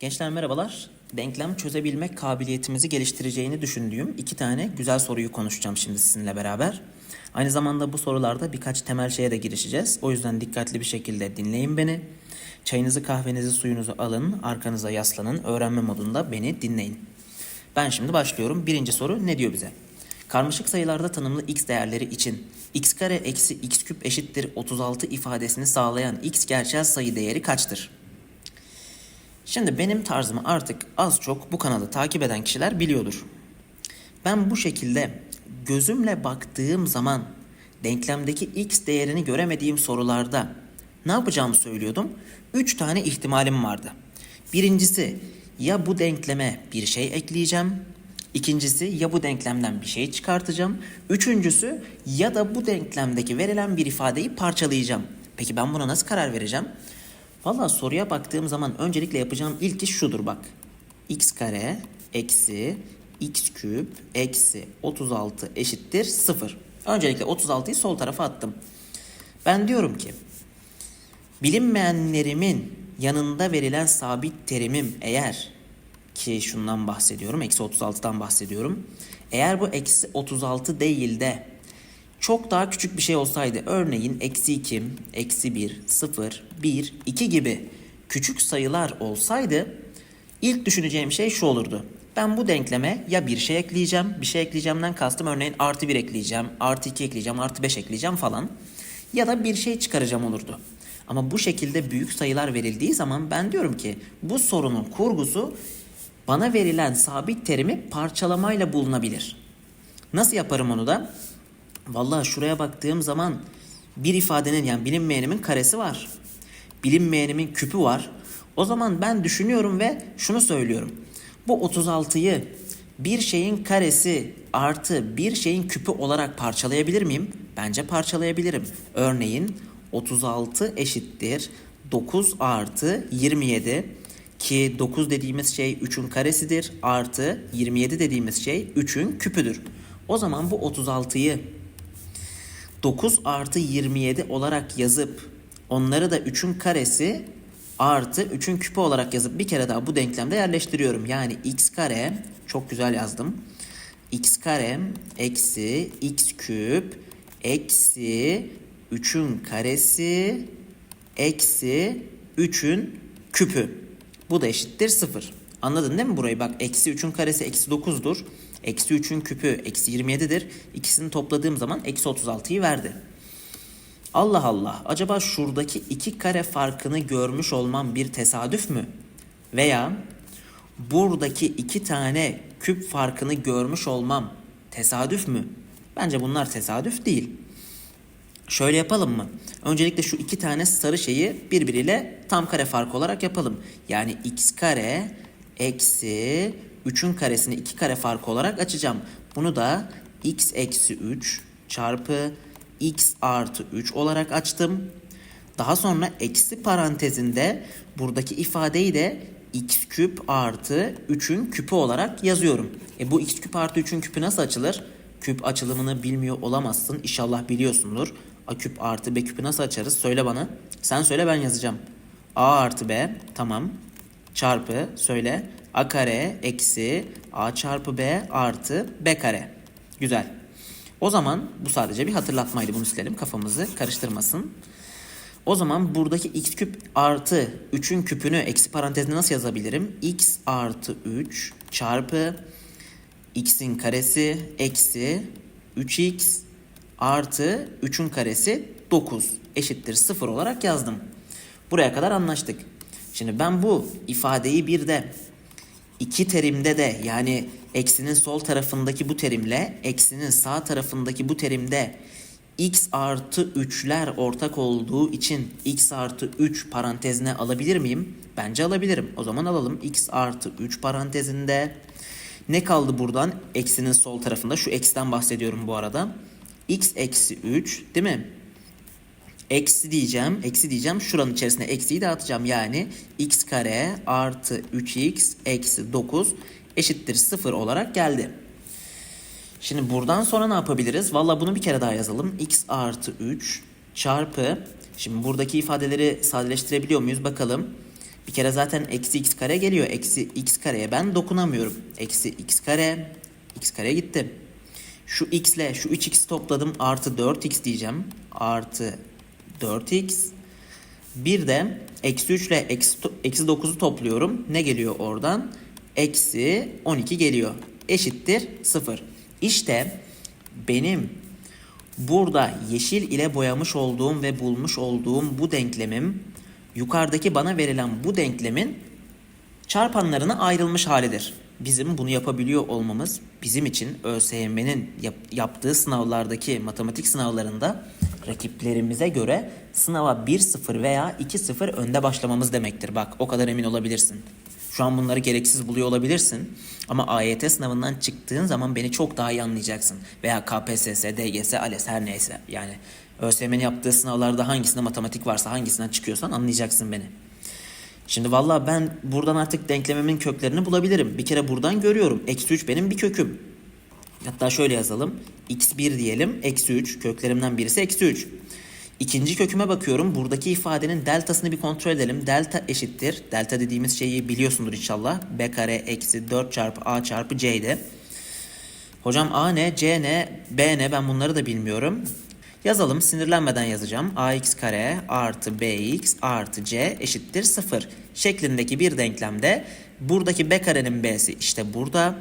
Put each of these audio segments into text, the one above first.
Gençler merhabalar. Denklem çözebilmek kabiliyetimizi geliştireceğini düşündüğüm iki tane güzel soruyu konuşacağım şimdi sizinle beraber. Aynı zamanda bu sorularda birkaç temel şeye de girişeceğiz. O yüzden dikkatli bir şekilde dinleyin beni. Çayınızı, kahvenizi, suyunuzu alın, arkanıza yaslanın, öğrenme modunda beni dinleyin. Ben şimdi başlıyorum. Birinci soru ne diyor bize? Karmaşık sayılarda tanımlı x değerleri için x kare eksi x küp eşittir 36 ifadesini sağlayan x gerçel sayı değeri kaçtır? Şimdi benim tarzımı artık az çok bu kanalı takip eden kişiler biliyordur. Ben bu şekilde gözümle baktığım zaman denklemdeki x değerini göremediğim sorularda ne yapacağımı söylüyordum. 3 tane ihtimalim vardı. Birincisi ya bu denkleme bir şey ekleyeceğim. İkincisi ya bu denklemden bir şey çıkartacağım. Üçüncüsü ya da bu denklemdeki verilen bir ifadeyi parçalayacağım. Peki ben buna nasıl karar vereceğim? Valla soruya baktığım zaman öncelikle yapacağım ilk iş şudur bak. x kare eksi x küp eksi 36 eşittir 0. Öncelikle 36'yı sol tarafa attım. Ben diyorum ki bilinmeyenlerimin yanında verilen sabit terimim eğer ki şundan bahsediyorum eksi 36'dan bahsediyorum. Eğer bu eksi 36 değil de çok daha küçük bir şey olsaydı örneğin eksi 2, eksi 1, 0, 1, 2 gibi küçük sayılar olsaydı ilk düşüneceğim şey şu olurdu. Ben bu denkleme ya bir şey ekleyeceğim, bir şey ekleyeceğimden kastım örneğin artı 1 ekleyeceğim, artı 2 ekleyeceğim, artı 5 ekleyeceğim falan. Ya da bir şey çıkaracağım olurdu. Ama bu şekilde büyük sayılar verildiği zaman ben diyorum ki bu sorunun kurgusu bana verilen sabit terimi parçalamayla bulunabilir. Nasıl yaparım onu da? Vallahi şuraya baktığım zaman bir ifadenin yani bilinmeyenimin karesi var. Bilinmeyenimin küpü var. O zaman ben düşünüyorum ve şunu söylüyorum. Bu 36'yı bir şeyin karesi artı bir şeyin küpü olarak parçalayabilir miyim? Bence parçalayabilirim. Örneğin 36 eşittir 9 artı 27 ki 9 dediğimiz şey 3'ün karesidir artı 27 dediğimiz şey 3'ün küpüdür. O zaman bu 36'yı 9 artı 27 olarak yazıp onları da 3'ün karesi artı 3'ün küpü olarak yazıp bir kere daha bu denklemde yerleştiriyorum. Yani x kare çok güzel yazdım. x kare eksi x küp eksi 3'ün karesi eksi 3'ün küpü. Bu da eşittir 0. Anladın değil mi burayı? Bak eksi 3'ün karesi eksi 9'dur. Eksi 3'ün küpü eksi 27'dir. İkisini topladığım zaman eksi 36'yı verdi. Allah Allah acaba şuradaki iki kare farkını görmüş olmam bir tesadüf mü? Veya buradaki iki tane küp farkını görmüş olmam tesadüf mü? Bence bunlar tesadüf değil. Şöyle yapalım mı? Öncelikle şu iki tane sarı şeyi birbiriyle tam kare farkı olarak yapalım. Yani x kare eksi 3'ün karesini 2 kare farkı olarak açacağım. Bunu da x eksi 3 çarpı x artı 3 olarak açtım. Daha sonra eksi parantezinde buradaki ifadeyi de x küp artı 3'ün küpü olarak yazıyorum. E bu x küp artı 3'ün küpü nasıl açılır? Küp açılımını bilmiyor olamazsın. İnşallah biliyorsundur. A küp artı B küpü nasıl açarız? Söyle bana. Sen söyle ben yazacağım. A artı B tamam. Çarpı söyle. A kare eksi A çarpı B artı B kare. Güzel. O zaman bu sadece bir hatırlatmaydı. Bunu silelim kafamızı karıştırmasın. O zaman buradaki x küp artı 3'ün küpünü eksi parantezine nasıl yazabilirim? x artı 3 çarpı x'in karesi eksi 3x artı 3'ün karesi 9 eşittir 0 olarak yazdım. Buraya kadar anlaştık. Şimdi ben bu ifadeyi bir de iki terimde de yani eksinin sol tarafındaki bu terimle eksinin sağ tarafındaki bu terimde x artı 3'ler ortak olduğu için x artı 3 parantezine alabilir miyim? Bence alabilirim. O zaman alalım. x artı 3 parantezinde ne kaldı buradan? Eksinin sol tarafında. Şu x'ten bahsediyorum bu arada. x eksi 3 değil mi? Eksi diyeceğim. Eksi diyeceğim. Şuranın içerisine eksiyi dağıtacağım. Yani x kare artı 3x eksi 9 eşittir 0 olarak geldi. Şimdi buradan sonra ne yapabiliriz? Valla bunu bir kere daha yazalım. x artı 3 çarpı. Şimdi buradaki ifadeleri sadeleştirebiliyor muyuz? Bakalım. Bir kere zaten eksi x kare geliyor. Eksi x kareye ben dokunamıyorum. Eksi x kare. x kare gitti. Şu x ile şu 3x topladım. Artı 4x diyeceğim. Artı 4x. Bir de eksi 3 ile eksi, eksi 9'u topluyorum. Ne geliyor oradan? Eksi 12 geliyor. Eşittir 0. İşte benim burada yeşil ile boyamış olduğum ve bulmuş olduğum bu denklemim yukarıdaki bana verilen bu denklemin çarpanlarına ayrılmış halidir. Bizim bunu yapabiliyor olmamız bizim için ÖSYM'nin yap- yaptığı sınavlardaki matematik sınavlarında rakiplerimize göre sınava 1-0 veya 2-0 önde başlamamız demektir. Bak o kadar emin olabilirsin. Şu an bunları gereksiz buluyor olabilirsin ama AYT sınavından çıktığın zaman beni çok daha iyi anlayacaksın. Veya KPSS, DGS, ALES her neyse yani ÖSYM'nin yaptığı sınavlarda hangisinde matematik varsa hangisinden çıkıyorsan anlayacaksın beni. Şimdi valla ben buradan artık denklemimin köklerini bulabilirim. Bir kere buradan görüyorum. Eksi 3 benim bir köküm. Hatta şöyle yazalım. x1 diyelim. Eksi 3. Köklerimden birisi eksi 3. İkinci köküme bakıyorum. Buradaki ifadenin deltasını bir kontrol edelim. Delta eşittir. Delta dediğimiz şeyi biliyorsundur inşallah. b kare eksi 4 çarpı a çarpı c'ydi. Hocam a ne, c ne, b ne ben bunları da bilmiyorum. Yazalım sinirlenmeden yazacağım. ax kare artı bx artı c eşittir 0 şeklindeki bir denklemde buradaki b karenin b'si işte burada.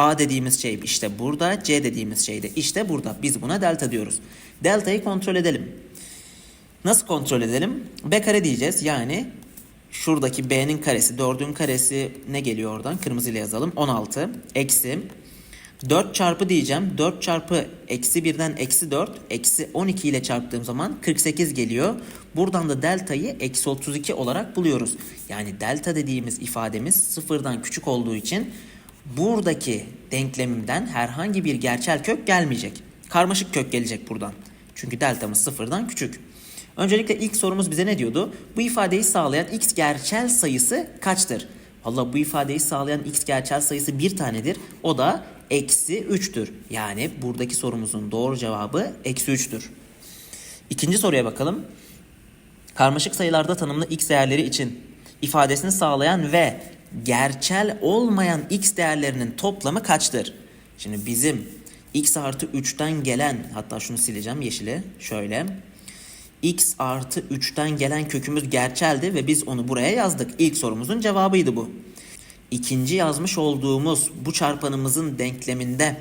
A dediğimiz şey işte burada. C dediğimiz şey de işte burada. Biz buna delta diyoruz. Delta'yı kontrol edelim. Nasıl kontrol edelim? B kare diyeceğiz. Yani şuradaki B'nin karesi, 4'ün karesi ne geliyor oradan? Kırmızıyla yazalım. 16 eksi 4 çarpı diyeceğim. 4 çarpı eksi 1'den eksi 4 eksi 12 ile çarptığım zaman 48 geliyor. Buradan da deltayı eksi 32 olarak buluyoruz. Yani delta dediğimiz ifademiz sıfırdan küçük olduğu için buradaki denklemimden herhangi bir gerçel kök gelmeyecek. Karmaşık kök gelecek buradan. Çünkü deltamız sıfırdan küçük. Öncelikle ilk sorumuz bize ne diyordu? Bu ifadeyi sağlayan x gerçel sayısı kaçtır? Valla bu ifadeyi sağlayan x gerçel sayısı bir tanedir. O da eksi 3'tür. Yani buradaki sorumuzun doğru cevabı eksi 3'tür. İkinci soruya bakalım. Karmaşık sayılarda tanımlı x değerleri için ifadesini sağlayan ve gerçel olmayan x değerlerinin toplamı kaçtır? Şimdi bizim x artı 3'ten gelen hatta şunu sileceğim yeşili şöyle x artı 3'ten gelen kökümüz gerçeldi ve biz onu buraya yazdık. İlk sorumuzun cevabıydı bu. İkinci yazmış olduğumuz bu çarpanımızın denkleminde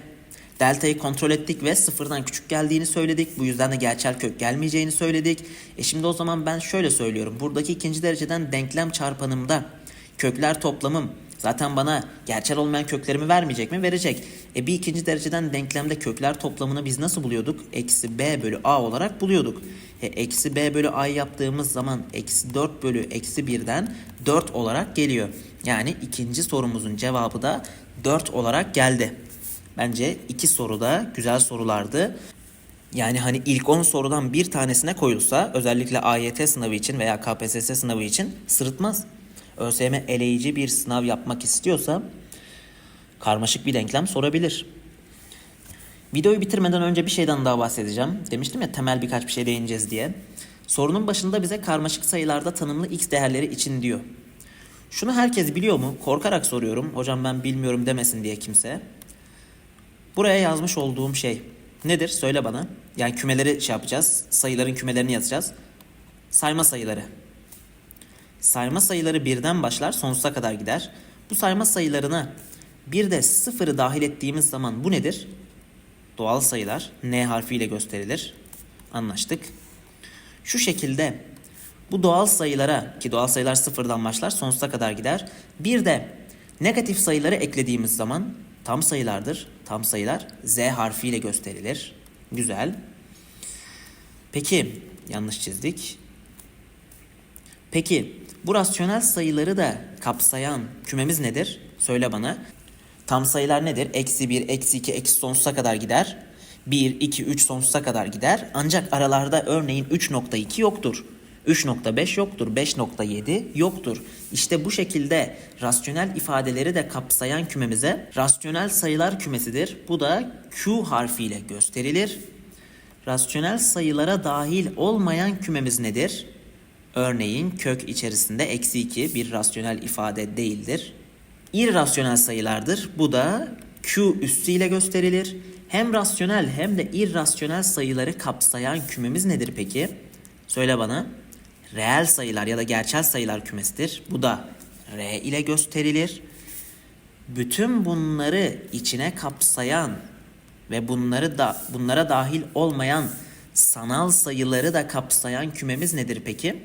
delta'yı kontrol ettik ve sıfırdan küçük geldiğini söyledik. Bu yüzden de gerçel kök gelmeyeceğini söyledik. E şimdi o zaman ben şöyle söylüyorum. Buradaki ikinci dereceden denklem çarpanımda kökler toplamım zaten bana gerçel olmayan köklerimi vermeyecek mi? Verecek. E bir ikinci dereceden denklemde kökler toplamını biz nasıl buluyorduk? Eksi b bölü a olarak buluyorduk. E, eksi b bölü a yaptığımız zaman eksi 4 bölü eksi 1'den 4 olarak geliyor. Yani ikinci sorumuzun cevabı da 4 olarak geldi. Bence iki soru da güzel sorulardı. Yani hani ilk 10 sorudan bir tanesine koyulsa özellikle AYT sınavı için veya KPSS sınavı için sırıtmaz. ÖSYM eleyici bir sınav yapmak istiyorsa karmaşık bir denklem sorabilir. Videoyu bitirmeden önce bir şeyden daha bahsedeceğim. Demiştim ya temel birkaç bir şey değineceğiz diye. Sorunun başında bize karmaşık sayılarda tanımlı x değerleri için diyor. Şunu herkes biliyor mu? Korkarak soruyorum. Hocam ben bilmiyorum demesin diye kimse. Buraya yazmış olduğum şey nedir? Söyle bana. Yani kümeleri şey yapacağız. Sayıların kümelerini yazacağız. Sayma sayıları. Sayma sayıları birden başlar sonsuza kadar gider. Bu sayma sayılarına bir de sıfırı dahil ettiğimiz zaman bu nedir? Doğal sayılar n harfiyle gösterilir. Anlaştık. Şu şekilde bu doğal sayılara ki doğal sayılar sıfırdan başlar sonsuza kadar gider. Bir de negatif sayıları eklediğimiz zaman tam sayılardır. Tam sayılar z harfiyle gösterilir. Güzel. Peki yanlış çizdik. Peki bu rasyonel sayıları da kapsayan kümemiz nedir? Söyle bana. Tam sayılar nedir? Eksi 1, eksi 2, eksi sonsuza kadar gider. 1, 2, 3 sonsuza kadar gider. Ancak aralarda örneğin 3.2 yoktur. 3.5 yoktur, 5.7 yoktur. İşte bu şekilde rasyonel ifadeleri de kapsayan kümemize rasyonel sayılar kümesidir. Bu da Q harfiyle gösterilir. Rasyonel sayılara dahil olmayan kümemiz nedir? Örneğin kök içerisinde eksi 2 bir rasyonel ifade değildir. İrrasyonel sayılardır. Bu da Q üssüyle gösterilir. Hem rasyonel hem de irrasyonel sayıları kapsayan kümemiz nedir peki? Söyle bana. Reel sayılar ya da gerçel sayılar kümesidir. Bu da R ile gösterilir. Bütün bunları içine kapsayan ve bunları da bunlara dahil olmayan sanal sayıları da kapsayan kümemiz nedir peki?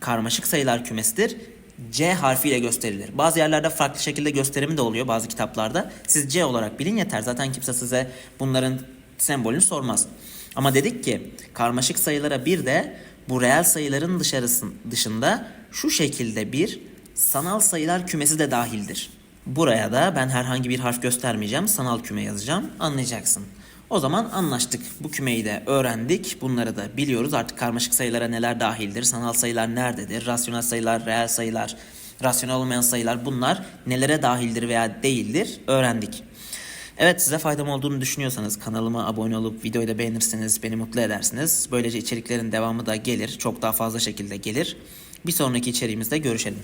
Karmaşık sayılar kümesidir. C harfiyle gösterilir. Bazı yerlerde farklı şekilde gösterimi de oluyor bazı kitaplarda. Siz C olarak bilin yeter. Zaten kimse size bunların sembolünü sormaz. Ama dedik ki karmaşık sayılara bir de bu reel sayıların dışarısın, dışında şu şekilde bir sanal sayılar kümesi de dahildir. Buraya da ben herhangi bir harf göstermeyeceğim. Sanal küme yazacağım. Anlayacaksın. O zaman anlaştık. Bu kümeyi de öğrendik. Bunları da biliyoruz. Artık karmaşık sayılara neler dahildir? Sanal sayılar nerededir? Rasyonel sayılar, reel sayılar, rasyonel olmayan sayılar bunlar nelere dahildir veya değildir? Öğrendik. Evet size faydam olduğunu düşünüyorsanız kanalıma abone olup videoyu da beğenirseniz beni mutlu edersiniz. Böylece içeriklerin devamı da gelir. Çok daha fazla şekilde gelir. Bir sonraki içeriğimizde görüşelim.